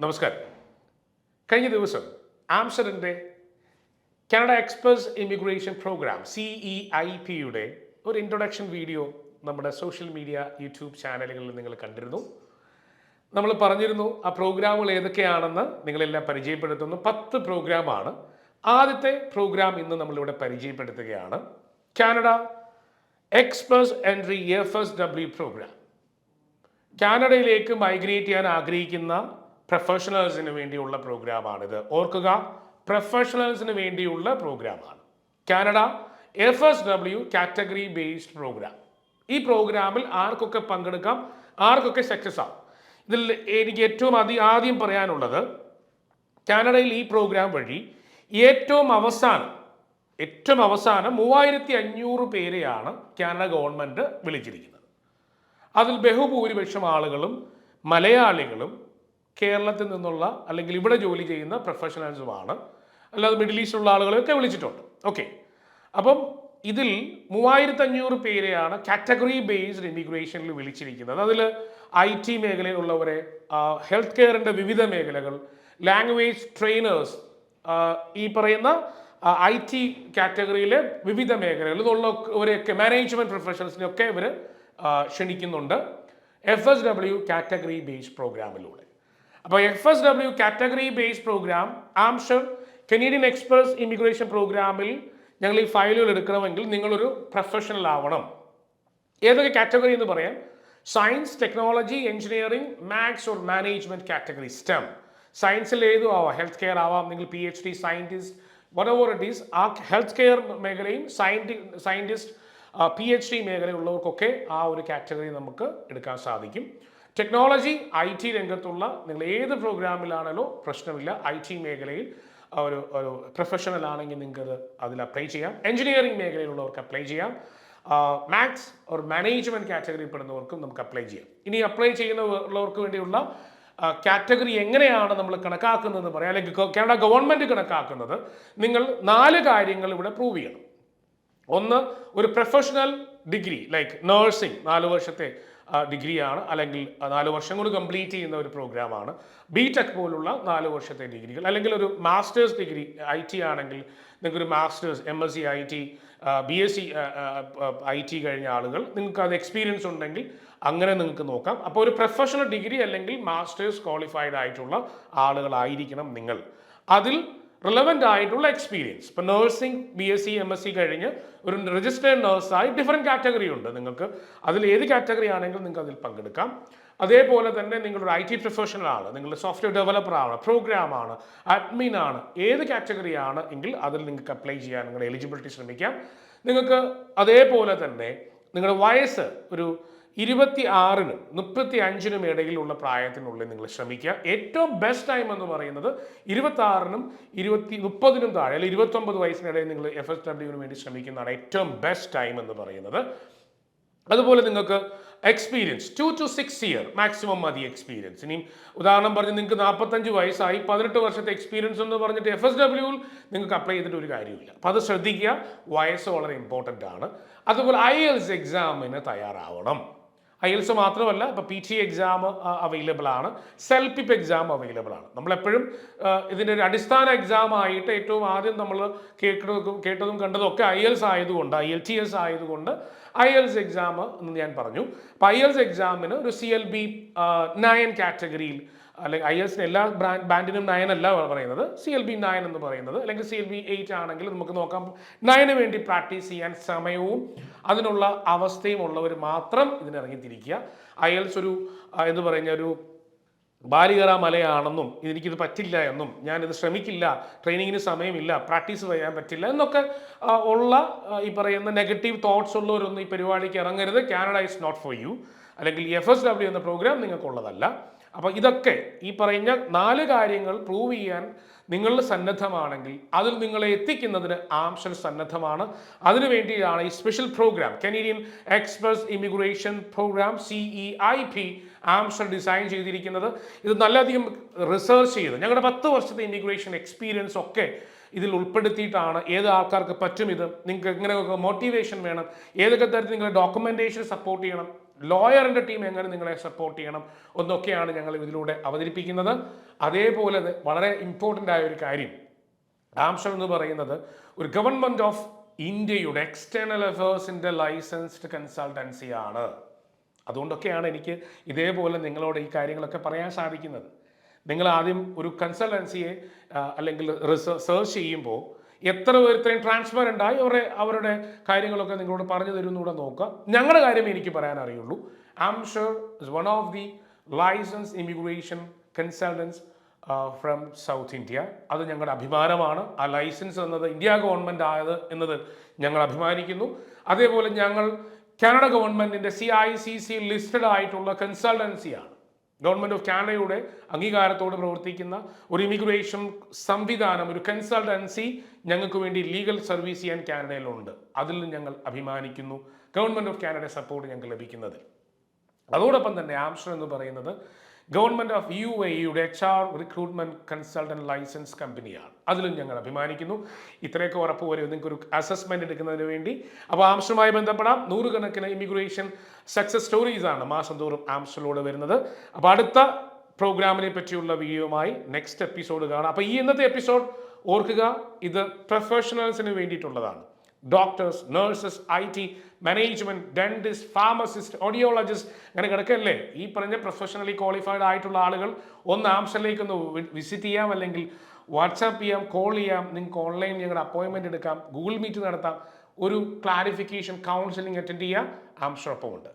നമസ്കാരം. കഴിഞ്ഞ ദിവസം ആംസ്റ്റർഡന്റെ Canada express immigration programme C E I പിയുടെ ഒരു ഇൻട്രൊഡക്ഷൻ വീഡിയോ നമ്മുടെ സോഷ്യൽ മീഡിയ യൂട്യൂബ് ചാനലുകളിൽ നിങ്ങൾ കണ്ടിരുന്നു. നമ്മൾ പറഞ്ഞിരുന്നു ആ പ്രോഗ്രാമുകൾ ഏതൊക്കെയാണെന്ന് നിങ്ങളെല്ലാം പരിചയപ്പെടുത്തുന്നു. പത്ത് പ്രോഗ്രാമാണ്. ആദ്യത്തെ പ്രോഗ്രാം ഇന്ന് നമ്മളിവിടെ പരിചയപ്പെടുത്തുകയാണ്. Canada express entry F S W programme. കാനഡയിലേക്ക് migrate ചെയ്യാൻ ആഗ്രഹിക്കുന്ന പ്രൊഫഷണൽസിന് വേണ്ടിയുള്ള പ്രോഗ്രാമാണിത് ഓർക്കുക പ്രൊഫഷണൽസിന് വേണ്ടിയുള്ള പ്രോഗ്രാമാണ് Canada F S W category based programme ഈ പ്രോഗ്രാമിൽ ആർക്കൊക്കെ പങ്കെടുക്കാം ആർക്കൊക്കെ സക്സസ് ആവും ഇതിൽ എനിക്ക് ഏറ്റവും അതി ആദ്യം പറയാനുള്ളത് കാനഡയിൽ ഈ പ്രോഗ്രാം വഴി ഏറ്റവും അവസാനം ഏറ്റവും അവസാനം മൂവായിരത്തി അഞ്ഞൂറ് പേരെയാണ് കാനഡ ഗവൺമെന്റ് വിളിച്ചിരിക്കുന്നത്. അതിൽ ബഹുഭൂരിപക്ഷം ആളുകളും മലയാളികളും കേരളത്തിൽ നിന്നുള്ള അല്ലെങ്കിൽ ഇവിടെ ജോലി ചെയ്യുന്ന പ്രൊഫഷണൽസുമാണ് അല്ലാതെ മിഡിൽ ഈസ്റ്റുള്ള ആളുകളെയൊക്കെ വിളിച്ചിട്ടുണ്ട്. ഓക്കെ അപ്പം ഇതിൽ മൂവായിരത്തി അഞ്ഞൂറ് പേരെയാണ് കാറ്റഗറി ബേസ്ഡ് ഇമിഗ്രേഷനിൽ വിളിച്ചിരിക്കുന്നത്. അതിൽ ഐ ടി മേഖലയിലുള്ളവരെ ഹെൽത്ത് കെയറിന്റെ വിവിധ മേഖലകൾ ലാംഗ്വേജ് ട്രെയിനേഴ്സ് ഈ പറയുന്ന ഐ ടി കാറ്റഗറിയിലെ വിവിധ മേഖലകളിൽ ഇവരെയൊക്കെ മാനേജ്മെന്റ് പ്രൊഫഷണൽസിനെയൊക്കെ ഇവർ ക്ഷണിക്കുന്നുണ്ട്. F S W category based പ്രോഗ്രാമിലൂടെ അപ്പോൾ F S W category based programme ആംഷർ Canadian express immigration പ്രോഗ്രാമിൽ ഞങ്ങൾ ഈ ഫയലുകൾ എടുക്കണമെങ്കിൽ നിങ്ങളൊരു പ്രൊഫഷണൽ ആവണം. ഏതൊക്കെ കാറ്റഗറി എന്ന് പറയാം? Science technology engineering maths or management category stem സയൻസിൽ ഏതും ആവാം. ഹെൽത്ത് കെയർ ആവാം നിങ്ങൾ P H D scientist whatever it is ആ ഹെൽത്ത് കെയർ മേഖലയും സയന്റി സയന്റിസ്റ്റ് പി എച്ച് ഡി മേഖലയുള്ളവർക്കൊക്കെ ആ ഒരു കാറ്റഗറി നമുക്ക് എടുക്കാൻ സാധിക്കും. ടെക്നോളജി ഐ ടി രംഗത്തുള്ള നിങ്ങൾ ഏത് പ്രോഗ്രാമിലാണല്ലോ പ്രശ്നമില്ല. ഐ ടി മേഖലയിൽ ഒരു ഒരു പ്രൊഫഷണൽ ആണെങ്കിൽ നിങ്ങൾക്ക് അതിൽ അപ്ലൈ ചെയ്യാം. എഞ്ചിനീയറിംഗ് മേഖലയിലുള്ളവർക്ക് അപ്ലൈ ചെയ്യാം. മാത്സ് ഒരു മാനേജ്മെന്റ് കാറ്റഗറിയിൽ പെടുന്നവർക്കും നമുക്ക് അപ്ലൈ ചെയ്യാം. ഇനി അപ്ലൈ ചെയ്യുന്നവർക്ക് വേണ്ടിയുള്ള കാറ്റഗറി എങ്ങനെയാണ് നമ്മൾ കണക്കാക്കുന്നതെന്ന് പറയാം. അല്ലെങ്കിൽ കാനഡ ഗവൺമെന്റ് കണക്കാക്കുന്നത്. നിങ്ങൾ നാല് കാര്യങ്ങൾ ഇവിടെ പ്രൂവ് ചെയ്യണം. ഒന്ന് ഒരു പ്രൊഫഷണൽ ഡിഗ്രി ലൈക്ക് നേഴ്സിംഗ് നാല് വർഷത്തെ ഡിഗ്രിയാണ്. അല്ലെങ്കിൽ നാല് വർഷം കൊണ്ട് കംപ്ലീറ്റ് ചെയ്യുന്ന ഒരു പ്രോഗ്രാമാണ്. ബി ടെക് പോലുള്ള നാല് വർഷത്തെ ഡിഗ്രികൾ. അല്ലെങ്കിൽ ഒരു മാസ്റ്റേഴ്സ് ഡിഗ്രി ഐ ടി ആണെങ്കിൽ നിങ്ങൾക്കൊരു masters M S C I T B S C I T കഴിഞ്ഞ ആളുകൾ നിങ്ങൾക്ക് അത് എക്സ്പീരിയൻസ് ഉണ്ടെങ്കിൽ അങ്ങനെ നിങ്ങൾക്ക് നോക്കാം. അപ്പോൾ ഒരു പ്രൊഫഷണൽ ഡിഗ്രി അല്ലെങ്കിൽ മാസ്റ്റേഴ്സ് ക്വാളിഫൈഡ് ആയിട്ടുള്ള ആളുകളായിരിക്കണം നിങ്ങൾ. അതിൽ റിലവന്റ് ആയിട്ടുള്ള എക്സ്പീരിയൻസ് ഇപ്പം nursing B S C M S C കഴിഞ്ഞ് ഒരു രജിസ്റ്റേഡ് നേഴ്സായി ഡിഫറെന്റ് കാറ്റഗറി ഉണ്ട്. നിങ്ങൾക്ക് അതിൽ ഏത് കാറ്റഗറി ആണെങ്കിലും നിങ്ങൾക്ക് അതിൽ പങ്കെടുക്കാം. അതേപോലെ തന്നെ നിങ്ങളൊരു ഐ ടി പ്രൊഫഷണൽ ആണ്. നിങ്ങൾ സോഫ്റ്റ്വെയർ ഡെവലപ്പർ ആണ് പ്രോഗ്രാം ആണ് അഡ്മിൻ ആണ്. ഏത് കാറ്റഗറി ആണ് എങ്കിൽ അതിൽ നിങ്ങൾക്ക് അപ്ലൈ ചെയ്യാൻ നിങ്ങളുടെ എലിജിബിലിറ്റി ശ്രമിക്കാം. നിങ്ങൾക്ക് അതേപോലെ തന്നെ നിങ്ങളുടെ വയസ്സ് ഒരു ഇരുപത്തി ആറിനും മുപ്പത്തി അഞ്ചിനും ഇടയിലുള്ള പ്രായത്തിനുള്ളിൽ നിങ്ങൾ ശ്രമിക്കുക. ഏറ്റവും ബെസ്റ്റ് ടൈം എന്ന് പറയുന്നത് ഇരുപത്തി ആറിനും ഇരുപത്തി മുപ്പതിനും താഴെ അല്ലെങ്കിൽ ഇരുപത്തൊമ്പത് വയസ്സിനിടയിൽ നിങ്ങൾ എഫ് എസ് ഡബ്ല്യുവിന് വേണ്ടി ശ്രമിക്കുന്നതാണ് ഏറ്റവും ബെസ്റ്റ് ടൈം എന്ന് പറയുന്നത്. അതുപോലെ നിങ്ങൾക്ക് experience two to six year maximum മതി എക്സ്പീരിയൻസ് ഇനിയും ഉദാഹരണം പറഞ്ഞ് നിങ്ങൾക്ക് നാൽപ്പത്തഞ്ച് വയസ്സായി പതിനെട്ട് വർഷത്തെ എക്സ്പീരിയൻസ് എന്ന് പറഞ്ഞിട്ട് എഫ് എസ് ഡബ്ല്യുവിൽ നിങ്ങൾക്ക് അപ്ലൈ ചെയ്തിട്ട് ഒരു കാര്യമില്ല അപ്പോൾ അത് ശ്രദ്ധിക്കുക വയസ്സ് വളരെ ഇമ്പോർട്ടന്റ് ആണ്. അതുപോലെ ഐ എൽസ് എക്സാമിന് തയ്യാറാവണം. ഐ എൽസ് മാത്രമല്ല ഇപ്പോൾ പി ടി എക്സാം അവൈലബിൾ ആണ്. സെൽപിപ്പ് എക്സാം അവൈലബിൾ ആണ്. നമ്മളെപ്പോഴും ഇതിന്റെ ഒരു അടിസ്ഥാന എക്സാം ആയിട്ട് ഏറ്റവും ആദ്യം നമ്മൾ കേട്ടതും കേട്ടതും കണ്ടതും ഒക്കെ ഐ എൽസ് ആയതുകൊണ്ട് ഐ എൽ ടി എസ് ആയതുകൊണ്ട് ഐ എൽസ് എക്സാം എന്ന് ഞാൻ പറഞ്ഞു. അപ്പോൾ ഐ എൽസ് എക്സാമിന് ഒരു സി എൽ ബി നയൻ കാറ്റഗറിയിൽ അല്ലെങ്കിൽ ഐ എസിന് എല്ലാ ബ്രാൻഡ് ബാൻഡിനും നയൻ അല്ല പറയുന്നത്. സി എൽ ബി നയൻ എന്ന് പറയുന്നത്. അല്ലെങ്കിൽ സി എൽ ബി എയ്റ്റ് ആണെങ്കിൽ നമുക്ക് നോക്കാം. നയന് വേണ്ടി പ്രാക്ടീസ് ചെയ്യാൻ സമയവും അതിനുള്ള അവസ്ഥയും ഉള്ളവർ മാത്രം ഇതിനിറങ്ങിത്തിരിക്കുക. ഐ എൽസ് ഒരു എന്ന് പറയുന്ന ഒരു ബാലികറ മലയാണെന്നും എനിക്കിത് പറ്റില്ല എന്നും ഞാനിത് ശ്രമിക്കില്ല. ട്രെയിനിങ്ങിന് സമയമില്ല. പ്രാക്ടീസ് ചെയ്യാൻ പറ്റില്ല എന്നൊക്കെ ഉള്ള ഈ പറയുന്ന നെഗറ്റീവ് തോട്ട്സ് ഉള്ളവരൊന്നും ഈ പരിപാടിക്ക് ഇറങ്ങരുത്. Canada is not for you അല്ലെങ്കിൽ എഫ് എസ് ഡബ്ല്യു എന്ന പ്രോഗ്രാം നിങ്ങൾക്കുള്ളതല്ല. അപ്പോൾ ഇതൊക്കെ ഈ പറയുന്ന നാല് കാര്യങ്ങൾ പ്രൂവ് ചെയ്യാൻ നിങ്ങൾ സന്നദ്ധമാണെങ്കിൽ അതിൽ നിങ്ങളെ എത്തിക്കുന്നതിന് ആംശൻ സന്നദ്ധമാണ്. അതിനു വേണ്ടിയാണ് ഈ special program Canadian express immigration program C E I P ആംഷൻ design ചെയ്തിരിക്കുന്നത്. ഇത് നല്ലധികം റിസർച്ച് ചെയ്ത്. ഞങ്ങളുടെ പത്ത് വർഷത്തെ ഇമിഗ്രേഷൻ എക്സ്പീരിയൻസ് ഒക്കെ ഇതിൽ ഉൾപ്പെടുത്തിയിട്ടാണ് ഏത് ആൾക്കാർക്ക് പറ്റും ഇത്. നിങ്ങൾക്ക് എങ്ങനെയൊക്കെ മോട്ടിവേഷൻ വേണം ഏതൊക്കെ തരത്തിൽ നിങ്ങളുടെ ഡോക്യുമെന്റേഷൻ സപ്പോർട്ട് ചെയ്യണം ലോയറിന്റെ ടീം എങ്ങനെ നിങ്ങളെ സപ്പോർട്ട് ചെയ്യണം എന്നൊക്കെയാണ് ഞങ്ങൾ ഇതിലൂടെ അവതരിപ്പിക്കുന്നത്. അതേപോലെ വളരെ ഇമ്പോർട്ടന്റ് ആയ ഒരു കാര്യം. ആംശം എന്ന് പറയുന്നത് ഒരു ഗവൺമെന്റ് ഓഫ് ഇന്ത്യയുടെ എക്സ്റ്റേണൽ അഫേഴ്സിന്റെ ലൈസൻസ്ഡ് കൺസൾട്ടൻസി ആണ്. അതുകൊണ്ടൊക്കെയാണ് എനിക്ക് ഇതേപോലെ നിങ്ങളോട് ഈ കാര്യങ്ങളൊക്കെ പറയാൻ സാധിക്കുന്നത്. നിങ്ങൾ ആദ്യം ഒരു കൺസൾട്ടൻസിയെ അല്ലെങ്കിൽ റിസർച്ച് ചെയ്യുമ്പോൾ എത്ര പേർ ഇത്രയും ട്രാൻസ്പെറന്റ് ആയി അവരുടെ അവരുടെ കാര്യങ്ങളൊക്കെ നിങ്ങളോട് പറഞ്ഞു തരുന്നൂടെ നോക്കുക. ഞങ്ങളുടെ കാര്യം എനിക്ക് പറയാൻ അറിയുള്ളൂ. എം sure is one of the licensed immigration consultants from South India അത് ഞങ്ങളുടെ അഭിമാനമാണ്. ആ ലൈസൻസ് എന്നത് ഇന്ത്യ ഗവൺമെന്റ് ആയത് എന്നത് ഞങ്ങൾ അഭിമാനിക്കുന്നു. അതേപോലെ ഞങ്ങൾ കാനഡ ഗവൺമെന്റിന്റെ C I C C listed ആയിട്ടുള്ള കൺസൾട്ടൻസിയാണ് ഗവൺമെന്റ് ഓഫ് കാനഡയുടെ അംഗീകാരത്തോട് പ്രവർത്തിക്കുന്ന ഒരു ഇമിഗ്രേഷൻ സംവിധാനം ഒരു കൺസൾട്ടൻസി ഞങ്ങൾക്ക് വേണ്ടി ലീഗൽ സർവീസ് ചെയ്യാൻ കാനഡയിലുണ്ട്. അതിൽ ഞങ്ങൾ അഭിമാനിക്കുന്നു. ഗവൺമെന്റ് ഓഫ് കാനഡ സപ്പോർട്ട് ഞങ്ങൾക്ക് ലഭിക്കുന്നതിൽ. അതോടൊപ്പം തന്നെ ആംസ്റ്റർ എന്ന് പറയുന്നത് ഗവൺമെന്റ് ഓഫ് യു എ യുടെ H R recruitment consultant license കമ്പനിയാണ്. അതിലും ഞങ്ങൾ അഭിമാനിക്കുന്നു. ഇത്രയൊക്കെ ഉറപ്പ് വരെ നിങ്ങൾക്ക് ഒരു അസസ്മെന്റ് എടുക്കുന്നതിന് വേണ്ടി. അപ്പോൾ ആംസ്റ്ററുമായി ബന്ധപ്പെടാം. നൂറുകണക്കിന് ഇമിഗ്രേഷൻ സക്സസ് സ്റ്റോറീസ് ആണ് മാസം തോറും ആംസ്റ്ററിലൂടെ വരുന്നത്. അപ്പോൾ അടുത്ത പ്രോഗ്രാമിനെ പറ്റിയുള്ള വീഡിയോയുമായി നെക്സ്റ്റ് എപ്പിസോഡ് കാണാം. അപ്പോൾ ഈ ഇന്നത്തെ എപ്പിസോഡ് ഓർക്കുക ഇത് പ്രൊഫഷണൽസിന് വേണ്ടിയിട്ടുള്ളതാണ്. Doctors nurses I T management dentist pharmacist audiologist അങ്ങനെ കിടക്കല്ലേ ഈ പറഞ്ഞ പ്രൊഫഷണലി ക്വാളിഫൈഡ് ആയിട്ടുള്ള ആളുകൾ ഒന്ന് ആംസ്റ്ററിലേക്ക് ഒന്ന് വിസിറ്റ് ചെയ്യാം അല്ലെങ്കിൽ വാട്സാപ്പ് ചെയ്യാം കോൾ ചെയ്യാം നിങ്ങൾക്ക് ഓൺലൈൻ ഞങ്ങളുടെ അപ്പോയിൻമെന്റ് എടുക്കാം ഗൂഗിൾ മീറ്റ് നടത്താം ഒരു ക്ലാരിഫിക്കേഷൻ കൗൺസിലിംഗ് അറ്റൻഡ് ചെയ്യാം ആംസ്റ്റർ ഒപ്പം ഉണ്ട്